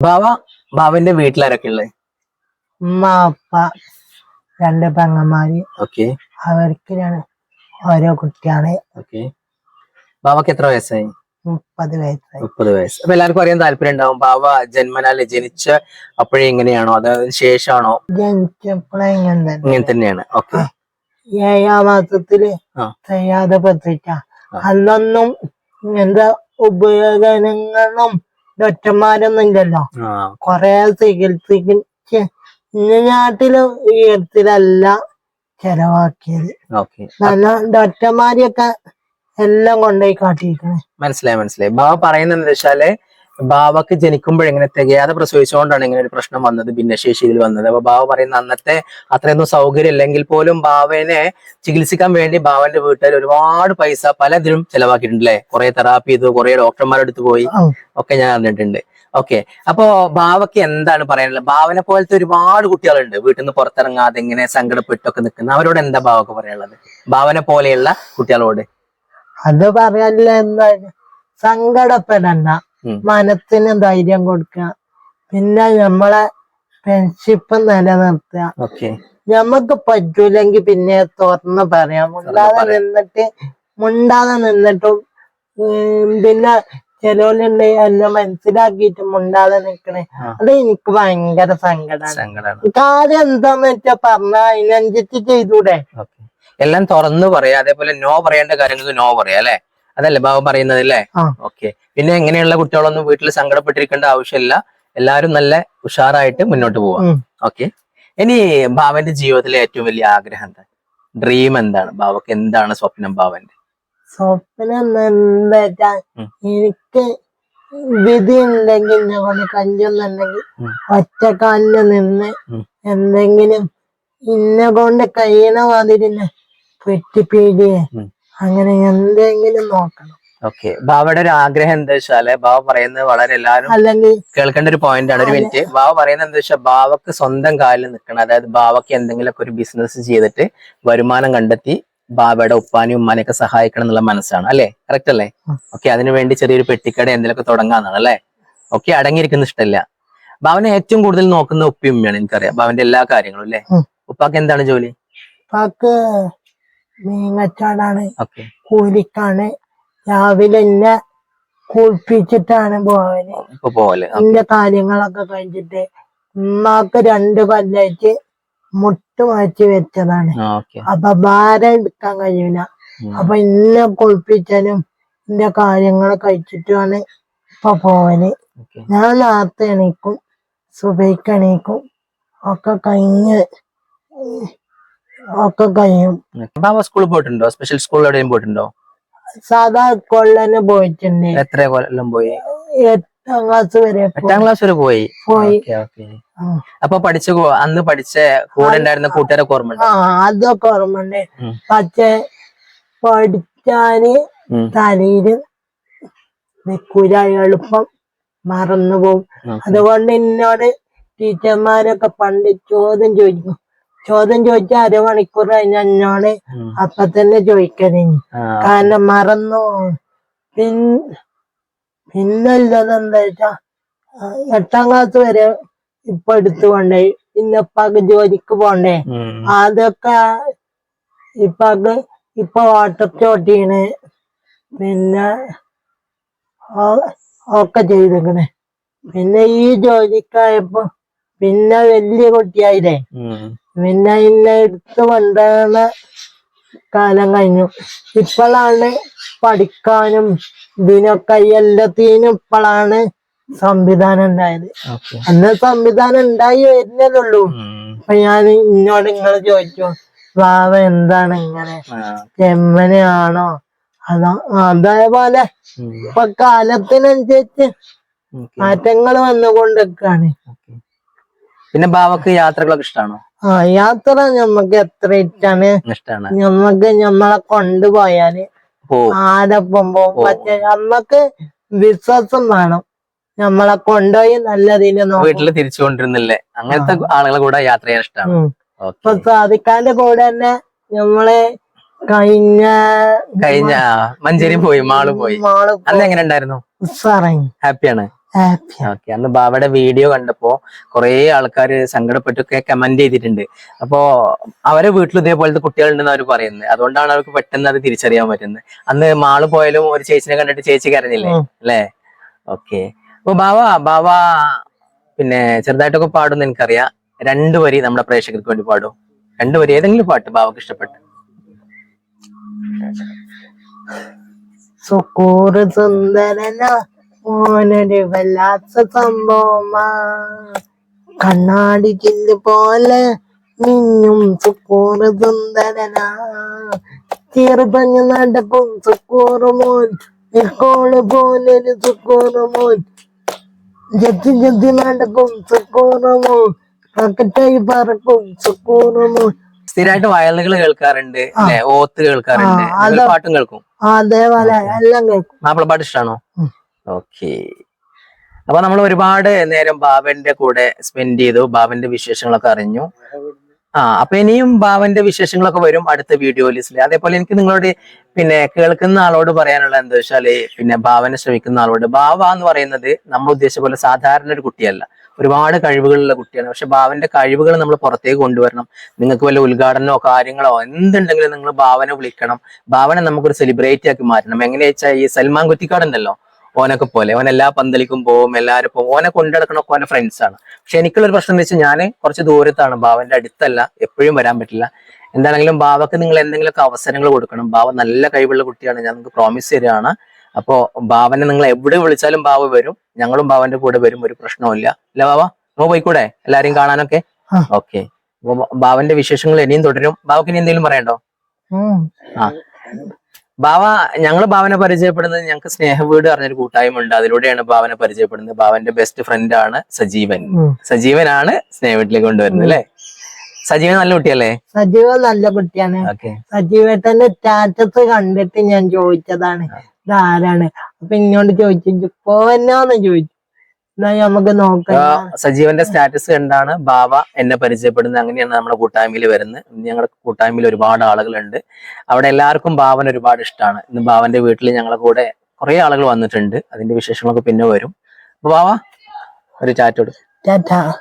ബാവ ബാവന്റെ വീട്ടിലാരൊക്കെ ഉള്ളത് ഉമ്മ അപ്പ രണ്ട് പെങ്ങന്മാര്. ഓക്കെ. അവർക്ക് ഓരോ കുട്ടിയാണ്. ഓക്കെ. ബാവക്ക് എത്ര വയസ്സായി? മുപ്പത് വയസ്സായി. മുപ്പത് വയസ്സ്. അപ്പൊ എല്ലാവർക്കും അറിയാൻ താല്പര്യം ഉണ്ടാവും ബാവ ജന്മനാല് ജനിച്ച അപ്പോഴേ എങ്ങനെയാണോ? അതായത് ശേഷമാണോ? ജനിച്ചപ്പോഴേ ഇങ്ങനെ തന്നെ. ഇങ്ങനെ തന്നെയാണ്. ഓക്കെ. ഏഴാം മാസത്തിൽ ആ. ചെയ്യാതെ പത്രിക്ക. അന്നൊന്നും ഇങ്ങനത്തെ ഉപകരണങ്ങളും ഡോക്ടർമാരൊന്നും ഇല്ലല്ലോ. കൊറേ ഇന്ന നാട്ടിലും ഈ ഇടത്തിലല്ല ചെലവാക്കിയത്. നല്ല ഡോക്ടർമാരെയൊക്കെ എല്ലാം കൊണ്ടുപോയി കാട്ടിയിരിക്കണേ മനസ്സിലായി മനസ്സിലായി. ബാബ പറയുന്നത് എന്താ വെച്ചാൽ ബാവക്ക് ജനിക്കുമ്പോൾ എങ്ങനെ തികയാതെ പ്രസവിച്ചുകൊണ്ടാണ് ഇങ്ങനെ ഒരു പ്രശ്നം വന്നത് ഭിന്നശേഷിയിൽ വന്നത്. അപ്പൊ ബാവ പറയുന്ന അന്നത്തെ അത്രയൊന്നും സൗകര്യം ഇല്ലെങ്കിൽ പോലും ബാവനെ ചികിത്സിക്കാൻ വേണ്ടി ബാവന്റെ വീട്ടിൽ ഒരുപാട് പൈസ പലതിലും ചെലവാക്കിയിട്ടുണ്ട് അല്ലെ കുറെ തെറാപ്പി ചെയ്തു കുറെ ഡോക്ടർമാരുടെ അടുത്ത് പോയി ഒക്കെ ഞാൻ അറിഞ്ഞിട്ടുണ്ട്. ഓക്കെ. അപ്പോ ബാവക്ക് എന്താണ് പറയാനുള്ളത്? ബാവനെ പോലത്തെ ഒരുപാട് കുട്ടികളുണ്ട്. വീട്ടിൽ നിന്ന് പുറത്തിറങ്ങാതെ ഇങ്ങനെ സങ്കടപ്പെട്ടൊക്കെ നിൽക്കുന്ന. അവരോട് എന്താ ബാവക്ക് പറയാനുള്ളത്? ബാവനെ പോലെയുള്ള കുട്ടികളോട്? അത് പറയാനില്ല എന്താ സങ്കടപ്പെടണ്ട. ഉം. മനസ്സിന് ധൈര്യം കൊടുക്കുക. പിന്നെ നമ്മളെ ഫ്രണ്ട്ഷിപ്പ് നിലനിർത്തുക. നമുക്ക് പറ്റൂലെങ്കിൽ പിന്നെ തുറന്ന് പറയാം. മുണ്ടാതെ നിന്നിട്ട് മുണ്ടാതെ നിന്നിട്ടും പിന്നെ ചിലവരുണ്ട് എന്നെ മനസ്സിലാക്കിയിട്ട് മുണ്ടാതെ നിൽക്കണേ. അത് എനിക്ക് ഭയങ്കര സങ്കടമാണ് സങ്കടമാണ് കാര്യം എന്താന്ന് വെച്ചാ പറഞ്ഞ അതിനനുസരിച്ച് ചെയ്തൂടെ. എല്ലാം തുറന്നു പറയാ. അതേപോലെ നോ പറയേണ്ട കാര്യങ്ങൾക്ക് നോ പറയാ അല്ലെ? അതല്ലേ ബാബു പറയുന്നത് അല്ലേ. ഓക്കെ പിന്നെ എങ്ങനെയുള്ള കുട്ടികളൊന്നും വീട്ടിൽ സങ്കടപ്പെട്ടിരിക്കേണ്ട ആവശ്യമില്ല. എല്ലാവരും നല്ല ഉഷാറായിട്ട് മുന്നോട്ട് പോവാം. ഓക്കെ ഇനി ബാബന്റെ ജീവിതത്തിലെ ഏറ്റവും വലിയ ആഗ്രഹം എന്താ? ഡ്രീം എന്താണ്? ബാബക്ക് എന്താണ് സ്വപ്നം ബാബന്റെ സ്വപ്നം എന്താ. എനിക്ക് വിധി ഉണ്ടെങ്കിൽ ഞങ്ങളുടെ കൊണ്ട് കഴിയുന്നുണ്ടെങ്കിൽ ഒറ്റക്കാലിൽ നിന്ന് എന്തെങ്കിലും ഇന്നെ കൊണ്ട് കഴിയണ മാതിരി പെട്ടിപ്പീടിയെ. അങ്ങനെ എന്തെങ്കിലും നോക്കണം. ഓക്കെ. ബാബയുടെ ഒരു ആഗ്രഹം എന്താ വെച്ചാൽ ബാബ പറയുന്നത് വളരെ എല്ലാവരും അല്ലെങ്കിൽ കേൾക്കേണ്ട ഒരു പോയിന്റ് ആണ്. ഒരു മിനിറ്റ് ബാബ പറയുന്നത് എന്താ വെച്ചാൽ ബാവക്ക് സ്വന്തം കാലിൽ നിൽക്കണം. അതായത് ബാവക്ക് എന്തെങ്കിലുമൊക്കെ ഒരു ബിസിനസ് ചെയ്തിട്ട് വരുമാനം കണ്ടെത്തി ബാബയുടെ ഉപ്പാനും ഉമ്മാനെയൊക്കെ സഹായിക്കണം എന്നുള്ള മനസ്സാണ്. അല്ലെ? കറക്റ്റ് അല്ലേ. ഓക്കെ. അതിനുവേണ്ടി ചെറിയൊരു പെട്ടിക്കട എന്തെങ്കിലുമൊക്കെ തുടങ്ങാന്നാണ് അല്ലെ? ഓക്കെ. അടങ്ങിയിരിക്കുന്ന ഇഷ്ടമല്ല. ബാബനെ ഏറ്റവും കൂടുതൽ നോക്കുന്ന ഉപ്പി ഉമ്മയാണ് എനിക്കറിയാം. ബാബന്റെ എല്ലാ കാര്യങ്ങളും അല്ലെ? ഉപ്പാക്ക് എന്താണ് ജോലി? ഓക്കെ. കൂലിക്കാണ്. രാവിലെ എന്നെ കുളിപ്പിച്ചിട്ടാണ് പോവൽ. എന്റെ കാര്യങ്ങളൊക്കെ കഴിഞ്ഞിട്ട് ഉമ്മാക്ക് രണ്ട് കൊല്ലായിട്ട് മുട്ട് മാറ്റി വെച്ചതാണ്. അപ്പൊ ഭാരം എടുക്കാൻ കഴിയൂല. അപ്പൊ ഇന്നെ കുളിപ്പിച്ചാലും എന്റെ കാര്യങ്ങൾ കഴിച്ചിട്ടുമാണ് ഇപ്പൊ പോവൽ. ഞാൻ നേരത്തെ എണീക്കും സുബൈക്ക് എണീക്കും. ഒക്കെ കഴിഞ്ഞ് ഒക്കെ കഴിയും. ബാവ സ്കൂളിൽ പോയിട്ടുണ്ടോ? സ്പെഷ്യൽ സ്കൂളിൽ എവിടെയും പോയിട്ടുണ്ടോ? സാധാ കൊള്ളന് പോയിട്ടുണ്ട്. എത്ര കൊല്ലം പോയി? എട്ടാം ക്ലാസ് വരെ എട്ടാം ക്ലാസ് വരെ പോയി? പോയി. അപ്പൊ പഠിച്ച അന്ന് പഠിച്ച കൂടെ ഉണ്ടായിരുന്ന കൂട്ടുകാരൊക്കെ ഓർമ്മ അതൊക്കെ ഓർമ്മണ്ട് ഉം. പക്ഷെ പഠിച്ചാന് ഉം. തലയിൽ നിൽക്കൂല എളുപ്പം മറന്നു പോകും അതുകൊണ്ട് എന്നോട് ടീച്ചർമാരൊക്കെ പണ്ട് ചോദ്യം ചോദിക്കും. ചോദ്യം ചോദിച്ച അരമണിക്കൂർ കഴിഞ്ഞ എന്നോട് അപ്പൊ തന്നെ ചോദിക്കണേ. കാരണം മറന്നു. പിൻ പിന്നല്ലത് എന്താ വെച്ചാ എട്ടാം ക്ലാസ് വരെ ഇപ്പൊ എടുത്തുകൊണ്ടേ ഇന്നപ്പാക്ക് ജോലിക്ക് പോണ്ടേ. അതൊക്കെ ഇപ്പാക്ക് ഇപ്പൊ വാട്ടർ ചോട്ടിയാണ് പിന്നെ ഒക്കെ ചെയ്തേക്കണേ. പിന്നെ ഈ ജോലിക്കായപ്പോ പിന്നെ വലിയ കുട്ടിയായില്ലേ? പിന്നെ ഇന്നെ എടുത്ത് കൊണ്ടുവന്ന കാലം കഴിഞ്ഞു. ഇപ്പോഴാണ് പഠിക്കാനും ഇതിനൊക്കെ എല്ലാത്തിനും ഇപ്പോഴാണ് സംവിധാനം ഉണ്ടായത്. അന്ന് സംവിധാനം ഉണ്ടായി വരുന്നതുള്ളൂ അപ്പൊ ഞാൻ ഇന്നോട് നിങ്ങൾ ചോദിച്ചു ബാബ എന്താണ് ഇങ്ങനെ? ചെമ്മനെയാണോ അതോ അതേപോലെ ഇപ്പൊ കാലത്തിനനുസരിച്ച് മാറ്റങ്ങൾ വന്നുകൊണ്ടിരിക്കാണ് പിന്നെ ബാവക്ക് യാത്രകളൊക്കെ ഇഷ്ടമാണോ ആ യാത്ര ഞമ്മക്ക് എത്ര ഇഷ്ടാണ്? ഇഷ്ടമാണ് ഞമ്മക്ക് ഞമ്മളെ കൊണ്ടുപോയാൽ ആരൊപ്പം പോകും പക്ഷെ നമ്മക്ക് വിശ്വാസം വേണം. ഞമ്മളെ കൊണ്ടുപോയി നല്ലതിന് വീട്ടിൽ തിരിച്ചു കൊണ്ടിരുന്നില്ലേ അങ്ങനത്തെ ആളുകളെ കൂടെ യാത്ര ചെയ്യാൻ ഇഷ്ടമാണ്. ഇപ്പൊ സാധിക്കാന്റെ കൂടെ തന്നെ നമ്മളെ കഴിഞ്ഞ കഴിഞ്ഞ മഞ്ചേരി പോയി മാൾ പോയി. മാൾ അന്ന് എങ്ങനെ ഉണ്ടായിരുന്നു? ഹാപ്പിയാണ്? ഹാപ്പി ഓക്കെ അന്ന് ബാബയുടെ വീഡിയോ കണ്ടപ്പോ കുറെ ആൾക്കാർ സങ്കടപ്പെട്ടൊക്കെ കമന്റ് ചെയ്തിട്ടുണ്ട്. അപ്പോ അവരെ വീട്ടിൽ ഇതേപോലത്തെ കുട്ടികളുണ്ടെന്ന് അവർ പറയുന്നത്. അതുകൊണ്ടാണ് അവർക്ക് പെട്ടെന്ന് അത് തിരിച്ചറിയാൻ പറ്റുന്നത്. അന്ന് മാൾ പോയാലും ഒരു ചേച്ചിനെ കണ്ടിട്ട് ചേച്ചി കരഞ്ഞില്ലേ. അല്ലേ? ഓക്കെ അപ്പൊ ബാവ ബാവ പിന്നെ ചെറുതായിട്ടൊക്കെ പാടുന്ന എനിക്കറിയാം. രണ്ടു വരി നമ്മുടെ പ്രേക്ഷകർക്ക് വേണ്ടി പാടും. രണ്ടു വരി ഏതെങ്കിലും പാട്ട് ബാവക്ക് ഇഷ്ടപ്പെട്ടു? സുക്കൂറ് സുന്ദരന. മോനൊരു വല്ലാത്ത സംഭവമാ. കണ്ണാടി ചില്ല് പോലെ മിന്നും സുക്കൂറ് സുന്ദരനാ. ചെറുപഞ്ഞ നടപ്പും സുക്കൂറ് മോൻ. ഇക്കോൾ പോലൊരു സുക്കൂറ് മോൻ. ജത്തി ജത്തി നടക്കും സുക്കൂറ് മോൻ. റക്കറ്റായി പറക്കും സുക്കൂറ് മോൻ. സ്ഥിരമായിട്ട് വയലുകൾ കേൾക്കാറുണ്ട് ഓത്ത് കേൾക്കാറുണ്ട്. പാട്ടും കേൾക്കും? അതേപോലെ എല്ലാം കേൾക്കും. മാപ്പിളപ്പാട്ട് ഇഷ്ടമാണോ. ഓക്കെ. അപ്പൊ നമ്മൾ ഒരുപാട് നേരം ബാബന്റെ കൂടെ സ്പെൻഡ് ചെയ്തു ബാബന്റെ വിശേഷങ്ങളൊക്കെ അറിഞ്ഞു. ആ അപ്പൊ ഇനിയും ബാബന്റെ വിശേഷങ്ങളൊക്കെ വരും അടുത്ത വീഡിയോ ലിസ്റ്റിൽ അതേപോലെ എനിക്ക് നിങ്ങളോട് പിന്നെ കേൾക്കുന്ന ആളോട് പറയാനുള്ള എന്താ വെച്ചാൽ പിന്നെ ഭാവന ശ്രമിക്കുന്ന ആളോട് ഭാവ എന്ന് പറയുന്നത് നമ്മൾ ഉദ്ദേശിച്ച പോലെ സാധാരണ ഒരു കുട്ടിയല്ല. ഒരുപാട് കഴിവുകളുള്ള കുട്ടിയാണ്. പക്ഷെ ഭാവന്റെ കഴിവുകൾ നമ്മൾ പുറത്തേക്ക് കൊണ്ടുവരണം. നിങ്ങൾക്ക് വല്ല ഉദ്ഘാടനമോ കാര്യങ്ങളോ എന്തുണ്ടെങ്കിലും നിങ്ങൾ ഭാവന വിളിക്കണം. ഭാവന നമുക്കൊരു സെലിബ്രേറ്റ് ആക്കി മാറ്റണം. എങ്ങനെയാ വെച്ചാൽ ഈ സൽമാൻ കുറ്റിക്കാടുണ്ടല്ലോ? ഓനൊക്കെ പോലെ. ഓൻ എല്ലാ പന്തലിക്കും പോവും എല്ലാവരും പോവും. ഓനെ കൊണ്ടുനടക്കണൊക്കെ ഓനെ ഫ്രണ്ട്സ് ആണ്. പക്ഷെ എനിക്കുള്ളൊരു പ്രശ്നം എന്ന് വെച്ചാൽ ഞാൻ കുറച്ച് ദൂരത്താണ്. ബാവന്റെ അടുത്തല്ല. എപ്പോഴും വരാൻ പറ്റില്ല. എന്താണെങ്കിലും ബാവക്ക് നിങ്ങൾ എന്തെങ്കിലുമൊക്കെ അവസരങ്ങൾ കൊടുക്കണം. ബാവ നല്ല കഴിവുള്ള കുട്ടിയാണ്. ഞാൻ നിങ്ങൾക്ക് പ്രോമിസ് തരികയാണ്. അപ്പോ ബാവനെ നിങ്ങൾ എവിടെ വിളിച്ചാലും ബാവ വരും. ഞങ്ങളും ബാവന്റെ കൂടെ വരും. ഒരു പ്രശ്നവുമില്ല അല്ല ബാവ? നമ്മ പോയിക്കൂടെ? എല്ലാരെയും കാണാനൊക്കെ. ഓക്കെ. ബാവന്റെ വിശേഷങ്ങൾ ഇനിയും തുടരും. ബാവക്ക് ഇനി എന്തെങ്കിലും പറയണ്ടോ ആ. ബാവ ഞങ്ങൾ ഭാവനെ പരിചയപ്പെടുന്നത് ഞങ്ങൾക്ക് സ്നേഹവീട് പറഞ്ഞൊരു കൂട്ടായ്മ ഉണ്ട് അതിലൂടെയാണ് ഭാവനെ പരിചയപ്പെടുന്നത്. ഭാവന്റെ ബെസ്റ്റ് ഫ്രണ്ട് ആണ് സജീവൻ. സജീവനാണ് സ്നേഹവീട്ടിലേക്ക് കൊണ്ടുവരുന്നത് അല്ലേ? സജീവൻ നല്ല കുട്ടിയല്ലേ? സജീവൻ നല്ല കുട്ടിയാണ്. സജീവേട്ടന്റെ സ്റ്റാറ്റസ് കണ്ടിട്ട് ഞാൻ ചോദിച്ചതാണ് ഇതാരാണ്? അപ്പൊ ഇങ്ങോട്ട് ചോദിച്ചു പോവന്നാന്ന് ചോദിച്ചു. നമുക്ക് നോക്കാം. സജീവന്റെ സ്റ്റാറ്റസ് കണ്ടാണ് ബാബ എന്നെ പരിചയപ്പെടുന്നത്. അങ്ങനെയാണ് നമ്മുടെ കൂട്ടായ്മയിൽ വരുന്നത്. ഞങ്ങളുടെ കൂട്ടായ്മയിൽ ഒരുപാട് ആളുകളുണ്ട്. അവിടെ എല്ലാവർക്കും ബാബൻ ഒരുപാട് ഇഷ്ടമാണ് ഇന്ന് ബാബന്റെ വീട്ടിൽ ഞങ്ങളെ കൂടെ കുറെ ആളുകൾ വന്നിട്ടുണ്ട്. അതിന്റെ വിശേഷങ്ങളൊക്കെ പിന്നെ വരും. അപ്പൊ ബാബ ഒരു ചാറ്റോട് ടാറ്റാ.